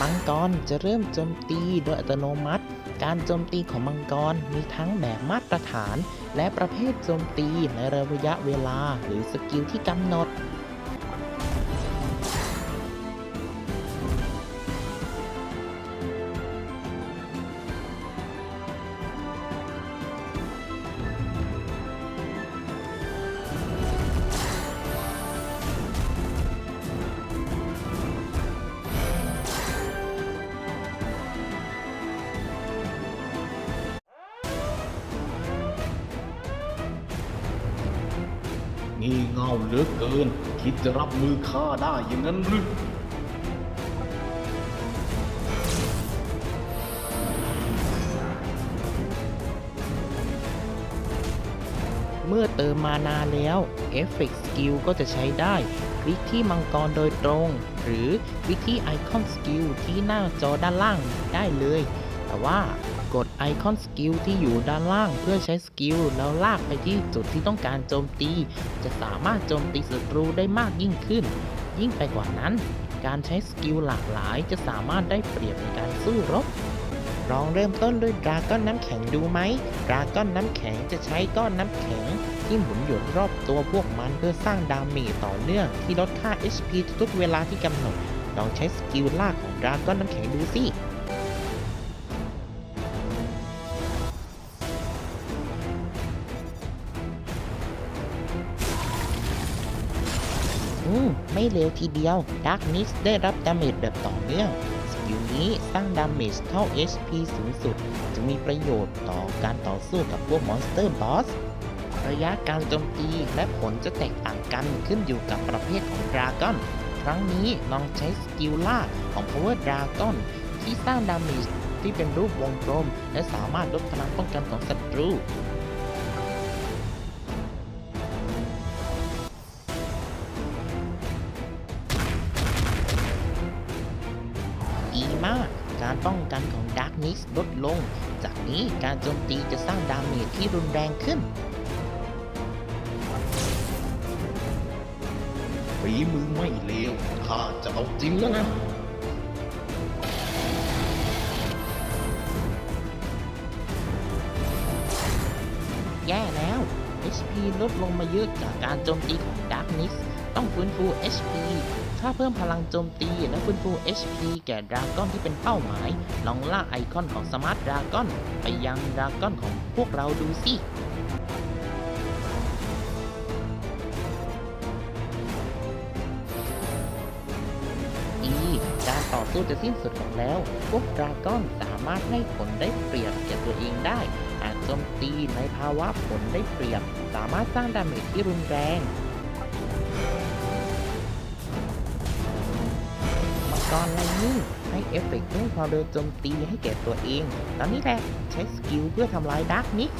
มังกรจะเริ่มโจมตีโดยอัตโนมัติ การโจมตีของมังกรมีทั้งแบบมาตรฐาน และประเภทโจมตีในระยะเวลาหรือสกิลที่กำหนด งี่เง่าเหลือเกิน คิดจะรับมือข้าได้อย่างนั้นหรือเมื่อเติมมานาแล้วเอฟเฟกต์สกิลก็จะใช้ได้ คลิกที่มังกรโดยตรง หรือคลิกที่ไอคอนสกิลที่หน้าจอด้านล่างได้เลย แต่ว่า กดไอคอนสกิลที่อยู่ด้านล่างเพื่อใช้สกิลแล้วลากไปที่จุดที่ต้องการโจมตี จะสามารถโจมตีศัตรูได้มากยิ่งขึ้น ยิ่งไปกว่านั้น การใช้สกิลหลากหลายจะสามารถได้เปรียบในการสู้รบลองเริ่มต้นด้วยดราก้อนน้ำแข็งดูไหมดราก้อนน้ำแข็งจะใช้ก้อนน้ำแข็ง ที่หมุนหยุนรอบตัวพวกมันเพื่อสร้างดาเมจต่อเนื่องที่ลดค่า HP ทุกเวลาที่กำหนด ลองใช้สกิลลากของดราก้อนน้ำแข็งดูสิ อืม ไม่เร็วทีเดียว Dark n i s ได้รับดาเมจแบบต่อเนื่องสกิลนี้สร้างดาเมจเท่า HP สูงสุดจึงมีประโยชน์ต่อการต่อสู้กับพวกมอนสเตอร์บอสระยะการโจมตีและผลจะแตกต่างกันขึ้นอยู่กับประเภทของดราก้อน ครั้งนี้ลองใช้สกิลล่าของ Power Dragon ที่สร้างดาเมจที่เป็นรูปวงกลม และสามารถลดพลังป้องกันของศัตรู ดีมาก การป้องกันของ Darkness ลดลง จากนี้การโจมตีจะสร้างดาเมจที่รุนแรงขึ้นฝีมือไม่เลวข้าจะเอาจริงแล้วนะแย่แล้ว HP ลดลงมาเยอะจากการโจมตีของ Darkness ต้องฟื้นฟู HP ถ้าเพิ่มพลังโจมตีและฟื้นฟู HP แก่ดราก้อนที่เป็นเป้าหมาย ลองลากไอคอนของสมาร์ทดราก้อนไปยังดราก้อนของพวกเราดูสิดีการต่อสู้จะสิ้นสุดลงแล้ว พวกดราก้อนสามารถให้ผลได้เปรียบแก่ตัวเองได้ หากโจมตีในภาวะผลได้เปรียบ สามารถสร้างดาเมจที่รุนแรง กรไลนิ่งให้เอฟเฟกต์เรื่องความเร็วโจมตีให้แก่ตัวเอง ตอนนี้แหละ ใช้สกิลเพื่อทำลายดาร์กนิก